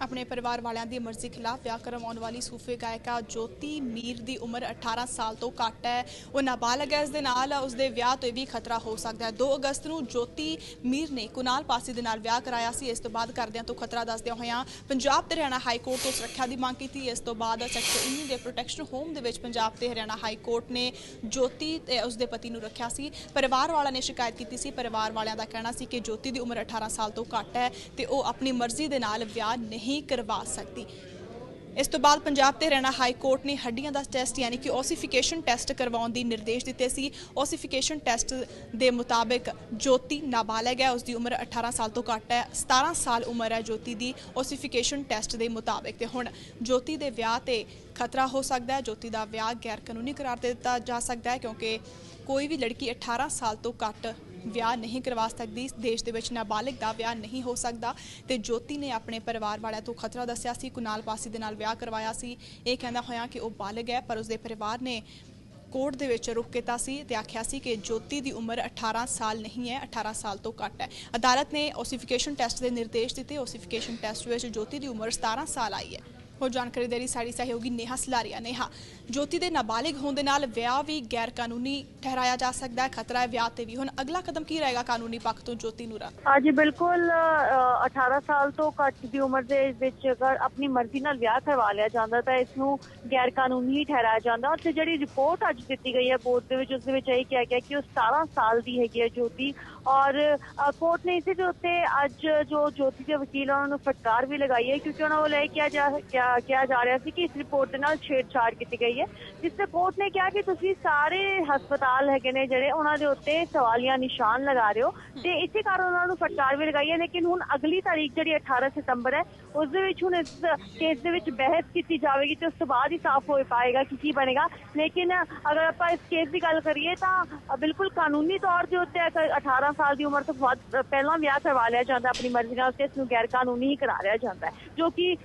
ਆਪਣੇ ਪਰਿਵਾਰ ਵਾਲਿਆਂ ਦੀ ਮਰਜ਼ੀ ਖਿਲਾਫ ਵਿਆਹ ਕਰਵਾਉਣ ਵਾਲੀ ਸੂਫੀ ਗਾਇਕਾ ਜੋਤੀ ਮੀਰ ਦੀ ਉਮਰ 18 ਸਾਲ ਤੋਂ ਘੱਟ ਹੈ। ਉਹ ਨਾਬਾਲਗ ਹੈ। ਇਸ ਦੇ ਨਾਲ ਉਸ ਦੇ ਵਿਆਹ ਤੋਂ ਵੀ ਖਤਰਾ ਹੋ ਸਕਦਾ ਹੈ। 2 ਅਗਸਤ ਨੂੰ ਜੋਤੀ ਮੀਰ ਨੇ ਕੁਨਾਲ ਪਾਸੀ ਦੇ ਨਾਲ ਵਿਆਹ ਕਰਾਇਆ ਸੀ। ਇਸ ਤੋਂ ਬਾਅਦ ਕਰਦਿਆਂ ਤੋਂ ਖਤਰਾ ਦੱਸਦਿਆਂ ਹੋਇਆਂ ਪੰਜਾਬ ਤੇ ਹਰਿਆਣਾ ਹਾਈ ਕੋਰਟ ਤੋਂ ਸੁਰੱਖਿਆ ਦੀ ਮੰਗ ਕੀਤੀ। ਇਸ ਤੋਂ ਬਾਅਦ ਸੈਕਟਰ 19 ਦੇ ਪ੍ਰੋਟੈਕਸ਼ਨ ਹੋਮ ਦੇ ਵਿੱਚ ਪੰਜਾਬ ਤੇ ਹਰਿਆਣਾ ਹਾਈ ਕੋਰਟ ਨੇ ਜੋਤੀ ਤੇ ਉਸ ਦੇ ਪਤੀ ਨੂੰ ਰੱਖਿਆ ਸੀ। ਪਰਿਵਾਰ ਵਾਲਿਆਂ ਨੇ ਸ਼ਿਕਾਇਤ ਕੀਤੀ ਸੀ। ਪਰਿਵਾਰ ਵਾਲਿਆਂ ਦਾ ਕਹਿਣਾ ਸੀ ਕਿ ਜੋਤੀ ਦੀ ਉਮਰ 18 ਸਾਲ ਤੋਂ ਘੱਟ ਹੈ ਤੇ ਉਹ ਆਪਣੀ ਮਰਜ਼ੀ ਦੇ ਨਾਲ ਵਿਆਹ ਨਹੀਂ ਕਰਵਾ ਸਕਦੀ। ਇਸ ਤੋਂ ਬਾਅਦ ਪੰਜਾਬ ਤੇ ਹਰਿਆਣਾ ਹਾਈ ਕੋਰਟ ਨੇ ਹੱਡੀਆਂ ਦਾ ਟੈਸਟ ਯਾਨੀ ਕਿ ਓਸੀਫਿਕੇਸ਼ਨ ਟੈਸਟ ਕਰਵਾਉਣ ਦੀ ਨਿਰਦੇਸ਼ ਦਿੱਤੇ ਸੀ। ਓਸੀਫਿਕੇਸ਼ਨ ਟੈਸਟ ਦੇ ਮੁਤਾਬਕ ਜੋਤੀ ਨਾਬਾਲਗ ਹੈ। ਉਸ ਦੀ ਉਮਰ 18 ਸਾਲ ਤੋਂ ਘੱਟ ਹੈ। 17 ਸਾਲ ਉਮਰ ਹੈ ਜੋਤੀ ਦੀ ਓਸੀਫਿਕੇਸ਼ਨ ਟੈਸਟ ਦੇ ਮੁਤਾਬਕ ਤੇ ਹੁਣ ਜੋਤੀ ਦੇ ਵਿਆਹ ਤੇ ਖਤਰਾ ਹੋ ਸਕਦਾ ਹੈ। ਜੋਤੀ ਦਾ ਵਿਆਹ ਗੈਰ ਕਾਨੂੰਨੀ ਕਰਾਰ ਦਿੱਤਾ ਜਾ ਸਕਦਾ ਹੈ ਕਿਉਂਕਿ ਕੋਈ ਵੀ ਲੜਕੀ 18 ਸਾਲ ਤੋਂ ਘੱਟ ਵਿਆਹ ਨਹੀਂ ਕਰਵਾ ਸਕਦੀ, ਦੇਸ਼ ਦੇ ਵਿੱਚ ਨਾਬਾਲਗ ਦਾ ਵਿਆਹ ਨਹੀਂ ਹੋ ਸਕਦਾ ਤੇ ਜੋਤੀ ਨੇ ਆਪਣੇ ਪਰਿਵਾਰ ਵਾਲਿਆਂ ਤੋਂ ਖਤਰਾ ਦੱਸਿਆ ਸੀ, ਕੁਨਾਲ ਪਾਸੀ ਦੇ ਨਾਲ ਵਿਆਹ ਕਰਵਾਇਆ ਸੀ। ਇਹ ਕਹਿੰਦਾ ਹੋਇਆ ਕਿ ਉਹ ਬਾਲਗ ਹੈ, ਪਰ ਉਸਦੇ ਪਰਿਵਾਰ ਨੇ ਕੋਰਟ ਦੇ ਵਿੱਚ ਰੁਕ ਕੀਤਾ ਸੀ ਤੇ ਆਖਿਆ ਸੀ ਕਿ ਜੋਤੀ ਦੀ ਉਮਰ 18 ਸਾਲ ਨਹੀਂ ਹੈ 18 ਸਾਲ ਤੋਂ ਘੱਟ ਹੈ। ਅਦਾਲਤ ਨੇ ਓਸੀਫਿਕੇਸ਼ਨ ਟੈਸਟ ਦੇ ਨਿਰਦੇਸ਼ ਦਿੱਤੇ। ਓਸੀਫਿਕੇਸ਼ਨ ਟੈਸਟ ਵਿੱਚ ਜੋਤੀ ਦੀ ਉਮਰ 17 ਸਾਲ ਆਈ ਹੈ। ਹੋਰ ਜਾਣਕਾਰੀ ਦੇ ਰਹੀ ਸਾਡੀ ਸਹਿਯੋਗੀ ਨੇਹਾ ਸਲਾਰੀਆ ਨੇਹਾ ਜੋਤੀ ਦੇ ਨਾਬਾਲਿਗ ਹੋਣ ਦੇ ਨਾਲ ਵਿਆਹ ਵੀ ਗੈਰ ਕਾਨੂੰਨੀ ਠਹਿਰਾਇਆ ਜਾ ਸਕਦਾ ਹੈ। ਖਤਰਾ ਹੈ ਵਿਆਹ ਤੇ ਵੀ। ਹੁਣ ਅਗਲਾ ਕਦਮ ਕੀ ਰਹੇਗਾ ਕਾਨੂੰਨੀ ਪੱਖ ਤੋਂ ਜੋਤੀ ਨੂਰਾ? ਹਾਂਜੀ ਬਿਲਕੁਲ 18 ਸਾਲ ਤੋਂ ਘੱਟ ਦੀ ਉਮਰ ਦੇ ਵਿੱਚ ਅਗਰ ਆਪਣੀ ਮਰਜ਼ੀ ਨਾਲ ਵਿਆਹ ਕਰਵਾ ਲਿਆ ਜਾਂਦਾ ਤਾਂ ਇਸ ਨੂੰ ਗੈਰ ਕਾਨੂੰਨੀ ਠਹਿਰਾਇਆ ਜਾਂਦਾ। ਔਰ ਤੇ ਜਿਹੜੀ ਰਿਪੋਰਟ ਅੱਜ ਦਿੱਤੀ ਗਈ ਹੈ ਬੋਰਡ ਦੇ ਵਿੱਚ, ਉਸ ਦੇ ਵਿੱਚ ਇਹ ਕਿਹਾ ਗਿਆ ਕਿ ਉਹ 17 ਸਾਲ ਦੀ ਹੈਗੀ ਹੈ ਜੋਤੀ। ਔਰ ਕੋਰਟ ਨੇ ਇਸੇ ਦੇ ਉੱਤੇ ਅੱਜ ਜੋ ਜੋਤੀ ਦੇ ਵਕੀਲ ਉਹਨਾਂ ਨੂੰ ਫਟਕਾਰ ਵੀ ਲਗਾਈ ਹੈ ਕਿਉਂਕਿ ਉਹਨਾਂ ਵੱਲੋਂ ਇਹ ਕਿਹਾ ਜਾ ਕਿਹਾ ਜਾ ਰਿਹਾ ਸੀ ਕਿ ਇਸ ਰਿਪੋਰਟ ਦੇ ਨਾਲ ਛੇੜਛਾੜ ਕੀਤੀ ਗਈ ਹੈ। ਜਿਸ ਤੇ ਕੋਰਟ ਨੇ ਕਿਹਾ ਕਿ ਤੁਸੀਂ ਸਾਰੇ ਹਸਪਤਾਲ ਹੈਗੇ ਨੇ ਜਿਹੜੇ ਉਹਨਾਂ ਦੇ ਉੱਤੇ ਸਵਾਲੀਆ ਨਿਸ਼ਾਨ ਲਗਾ ਰਹੇ ਹੋ ਤੇ ਇਸੇ ਕਾਰਨ ਉਹਨਾਂ ਨੂੰ ਫਟਕਾਰ ਵੀ ਲਗਾਈ ਹੈ। ਲੇਕਿਨ ਹੁਣ ਅਗਲੀ ਤਾਰੀਖ ਜਿਹੜੀ 18 ਸਤੰਬਰ ਹੈ ਉਸ ਦੇ ਵਿੱਚ ਹੁਣ ਇਸ ਕੇਸ ਦੇ ਵਿੱਚ ਬਹਿਸ ਕੀਤੀ ਜਾਵੇਗੀ ਤੇ ਉਸ ਤੋਂ ਬਾਅਦ ਹੀ ਸਾਫ਼ ਹੋ ਪਾਏਗਾ ਕਿ ਕੀ ਬਣੇਗਾ। ਲੇਕਿਨ ਅਗਰ ਆਪਾਂ ਇਸ ਕੇਸ ਦੀ ਗੱਲ ਕਰੀਏ ਤਾਂ ਬਿਲਕੁਲ ਕਾਨੂੰਨੀ ਤੌਰ ਦੇ ਉੱਤੇ ਅਗਰ 18 ਸਾਲ ਦੀ ਉਮਰ ਤੋਂ ਅ, ਪਹਿਲਾਂ ਵਿਆਹ ਕਰਵਾ ਲਿਆ ਜਾਂਦਾ ਆਪਣੀ ਮਰਜ਼ੀ ਨਾਲ ਤੇ ਇਸ ਨੂੰ ਗੈਰ ਕਾਨੂੰਨੀ ਹੀ ਕਰਾ ਲਿਆ ਜਾਂਦਾ ਹੈ ਜੋ ਕਿ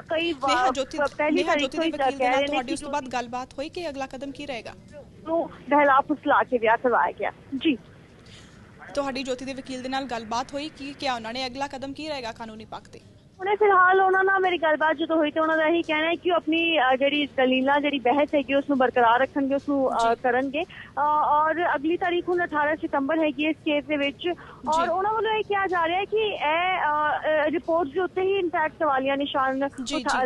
ਕਈ ਨੇਹਾ ਜੋਤੀ ਪਹਿਲੀ ਨੇਹਾ ਤਾਰੀਖ ਜੋਤੀ ਤੋਂ ਦੇ ਹੀ ਵਕੀਲ ਦੇ ਕਹਿ ਨਾਲ ਰਹੇ ਨੇ ਤੁਹਾਡੀ ਕਿ ਉਸ ਤੋਂ ਬਾਅਦ ਗੱਲਬਾਤ ਹੋਈ ਕਿ ਅਗਲਾ ਕਦਮ ਕੀ ਰਹੇਗਾ? ਨੂੰ ਬਹਿਲਾ ਫੁਸਲਾ ਕੇ ਵਿਆਹ ਕਰਵਾਇਆ ਗਿਆ। ਜੀ। ਤੁਹਾਡੀ ਜੋਤੀ ਦੇ ਵਕੀਲ ਦੇ ਨਾਲ ਗੱਲਬਾਤ ਹੋਈ ਕਿ ਕਿਆ ਉਹਨਾਂ ਨੇ ਅਗਲਾ ਕਦਮ ਕੀ ਰਹੇਗਾ ਕਾਨੂੰਨੀ ਪੱਖ ਤੇ? ਉਹਨੇ ਫਿਲਹਾਲ ਉਹਨਾਂ ਨਾਲ ਮੇਰੀ ਗੱਲਬਾਤ ਜਦੋਂ ਹੋਈ ਤੇ ਉਹਨਾਂ ਦਾ ਇਹੀ ਕਹਿਣਾ ਹੈ ਕਿ ਉਹ ਆਪਣੀ ਅ, ਜਿਹੜੀ ਦਲੀਲਾਂ ਜਿਹੜੀ ਬਹਿਸ ਹੈਗੀ ਉਸ ਨੂੰ ਬਰਕਰਾਰ ਰੱਖਣਗੇ ਉਸ ਨੂੰ ਕਰਨਗੇ। ਔਰ ਅਗਲੀ ਤਾਰੀਖ ਹੁਣ 18 ਸਤੰਬਰ ਹੈਗੀ ਇਸ ਕੇਸ ਦੇ ਵਿੱਚ। ਔਰ ਉਹਨਾਂ ਵੱਲੋਂ ਇਹ ਕਿਹਾ ਜਾ ਰਿਹਾ ਹੈ ਕਿ ਇਹ ਰਿਪੋਰਟਸ ਦੇ ਉੱਤੇ ਹੀ ਇਨਫੈਕਟ ਸਵਾਲੀਆ ਨਿਸ਼ਾਨ।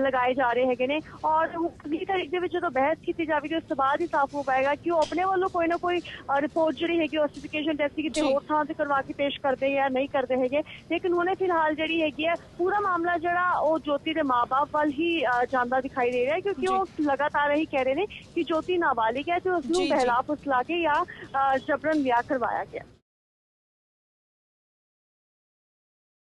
ਲਗਾਏ ਜਾ ਰਹੇ ਹੈਗੇ ਨੇ ਔਰ ਅਗਲੀ ਤਾਰੀਖ ਦੇ ਵਿੱਚ ਜਦੋਂ ਬਹਿਸ ਕੀਤੀ ਜਾਵੇਗੀ ਉਸ ਤੋਂ ਬਾਅਦ ਹੀ ਸਾਫ਼ ਹੋ ਪਾਏਗਾ ਕਿ ਉਹ ਆਪਣੇ ਵੱਲੋਂ ਕੋਈ ਨਾ ਕੋਈ ਰਿਪੋਰਟ ਜਿਹੜੀ ਹੈਗੀ ਆਸਟੀਫਿਕੇਸ਼ਨ ਟੈਸਟ ਕਿਤੇ। ਹੋਰ ਥਾਂ ਤੇ ਕਰਵਾ ਕੇ ਪੇਸ਼ ਕਰਦੇ ਜਾਂ ਨਹੀਂ ਕਰਦੇ ਹੈਗੇ ਲੇਕਿਨ ਉਹਨੇ ਫਿਲਹਾਲ ਜਿਹੜੀ ਹੈਗੀ ਹੈ ਪੂਰਾ ਮਾਮਲਾ ਜਿਹੜਾ ਉਹ ਜੋਤੀ ਦੇ ਮਾਪੇ ਵੱਲ ਹੀ ਜਾਂਦਾ ਦਿਖਾਈ ਦੇ ਰਿਹਾ ਹੈ ਕਿਉਂਕਿ। ਉਹ ਲਗਾਤਾਰ ਇਹੀ ਕਹਿ ਰਹੇ ਨੇ ਕਿ ਜੋਤੀ ਨਾਬਾਲਿਗ ਹੈ ਤੇ ਉਸ ਨੂੰ। ਬਹਿਲਾ ਫੁਸਲਾ ਕੇ ਜਾਂ ਜਬਰਨ ਵਿਆਹ ਕਰਵਾਇਆ ਗਿਆ